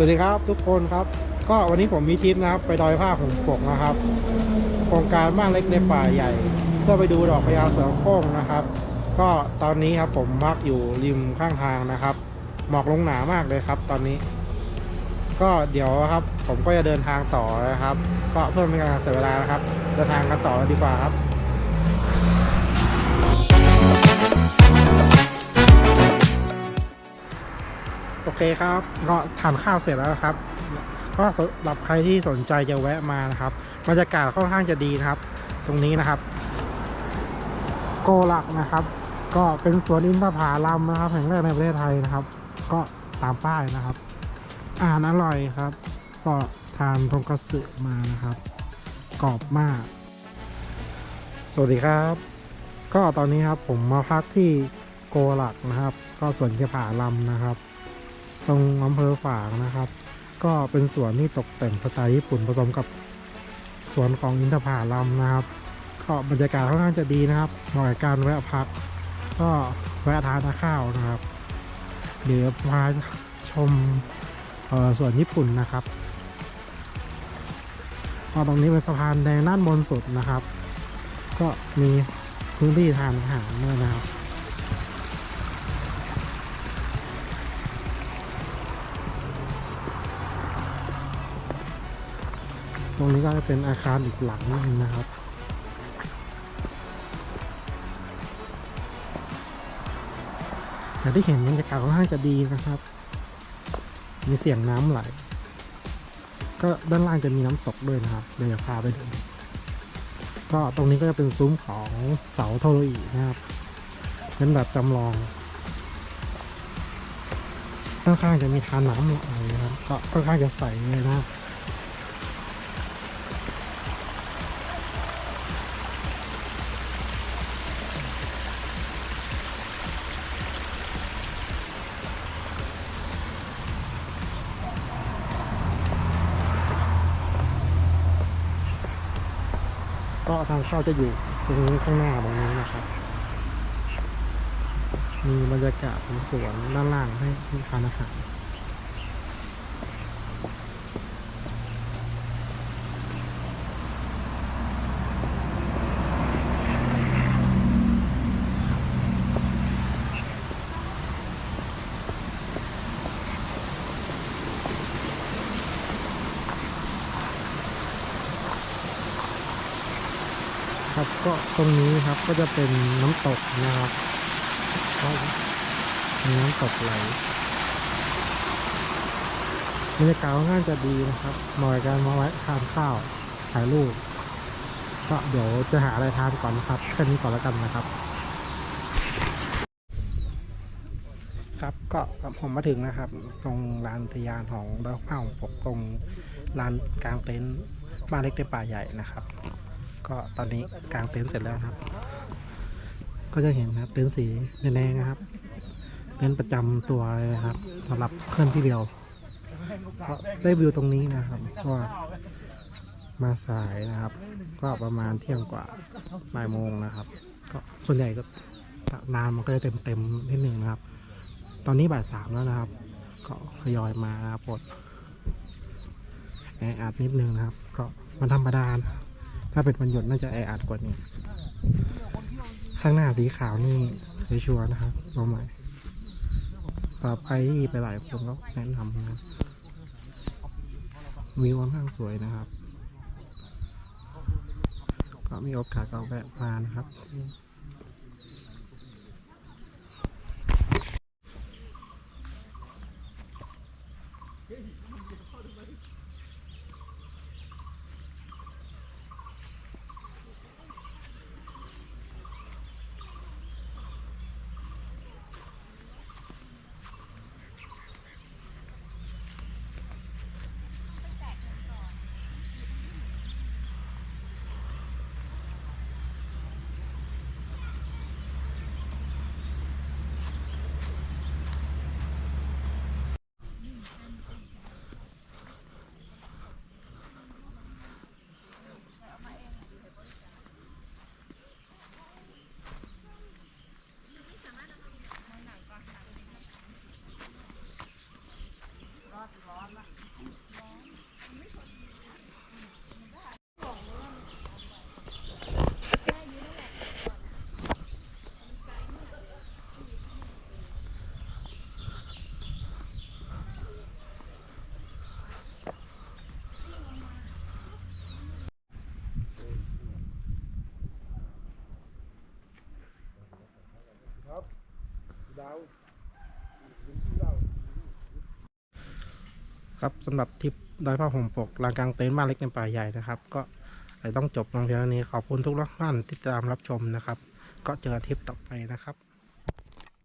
สวัสดีครับทุกคนครับ ก็วันนี้ผมมีทริปนะครับ ไปดอยผ้าหงปกนะครับ โครงการบ้านเล็กในป่าใหญ่ เพื่อไปดูดอกพญาเสือโคร่งนะครับ ก็ตอนนี้ครับผมพักอยู่ริมข้างทางนะครับ หมอกลงหนามากเลยครับ ตอนนี้ ก็เดี๋ยวครับ ผมก็จะเดินทางต่อนะครับ ก็เพื่อไม่ให้การเสียเวลานะครับเดินทางกันต่อดีกว่าครับ โอเคครับก็ทานข้าวเสร็จแล้วครับ ก็สำหรับใครที่สนใจจะแวะมานะครับบรรยากาศค่อนข้างจะดีนะครับ ตรงนี้นะครับ โกลักนะครับ ก็เป็นสวนอินทผลัมนะครับแห่งแรกในประเทศไทยนะครับ ก็ตามป้ายนะครับอาหารอร่อยครับ ก็ทานทงคัตสึมานะครับ กรอบมาก สวัสดีครับ ก็ตอนนี้ครับผมมาพักที่โกลักนะครับ ก็สวนอินทผลัมนะครับ ตรงอำเภอฝางนะครับ ก็เป็นสวนที่ตกแต่งสไตล์ญี่ปุ่นผสมกับสวนของอินทผลัมนะครับ ก็บรรยากาศค่อนข้างจะดีนะครับเหมาะกับการแวะพัก ก็แวะทานข้าวนะครับ เดี๋ยวพาชมสวนญี่ปุ่นนะครับก็ตรงนี้เป็นสะพานแดงด้านบนสุดนะครับ ก็มีพื้นที่ทานอาหารด้วยนะครับ ตรงนี้ก็จะเป็นอาคารอีกหลังหนึงนะครับอย่างที่เห็นบรรยากาศค่อนข้างจะดีนะครับ มีเสียงน้ำไหล ก็ด้านล่างจะมีน้ำตกด้วยนะครับ เดี๋ยวพาไปดู ก็ตรงนี้ก็จะเป็นซุ้มของเสาโทโรอีนะครับ เป็นแบบจำลองข้างๆจะมีทานน้ำไหลนะครับ ก็ค่อนข้างจะใสเลยนะครับ ก็ทางเข้าจะอยู่ตรงนี้ข้างหน้าตรงนี้นะครับ มีบรรยากาศของสวนด้านล่างให้ให้ทานอาหาร ครับ ก็ตรงนี้ครับก็จะเป็นน้ำตกนะครับมีน้ำตกไหลบรรยากาศค่อนข้างจะดีนะครับเหมาะกับการมาไว้ทานข้าวถ่ายรูปก็เดี๋ยวจะหาอะไรทานก่อนนะครับแค่นี้ก่อนแล้วกันนะครับ ครับก็ผมมาถึงนะครับ ตรงลานอุทยานของดอยเผ่าปกตรงลานกลางเต็นท์บ้านเล็กในป่าใหญ่นะครับ ก็ตอนนี้กางเต็นท์เสร็จแล้วครับ ก็จะเห็นนะครับเต็นท์สีแดงๆนะครับ เต็นท์ประจำตัวเลยครับสำหรับเคลื่อนที่เดียวก็ได้วิวตรงนี้นะครับก็มาสายนะครับ ก็ประมาณเที่ยงกว่าบ่ายโมงนะครับ ก็ส่วนใหญ่ก็น้ำมันก็จะเต็มๆนิดหนึ่งนะครับ ตอนนี้บ่ายสามแล้วนะครับ ก็ทยอยมานะครับปลดแออัดนิดนึงนะครับ ก็มันธรรมดานะ ถ้าเป็นวันหยุดน่าจะแออัดกว่านี้ ข้างหน้าสีขาวนี่ชัวร์นะครับเราใหม่สำหรับใคที่ไปหลายคนก็แนะนำนะวิวค่อนข้างสวยนะครับ ก็มีโอกาสก็แวะมานะครับ ครับสำหรับทริปดอยผ้าห่มปกลานกลางเต็นท์บ้านเล็กในป่าใหญ่นะครับก็ต้องจบลงเพียงเท่านี้ขอบคุณทุกท่านที่ติดตามรับชมนะครับ ก็เจอกันทริปต่อไปนะครับ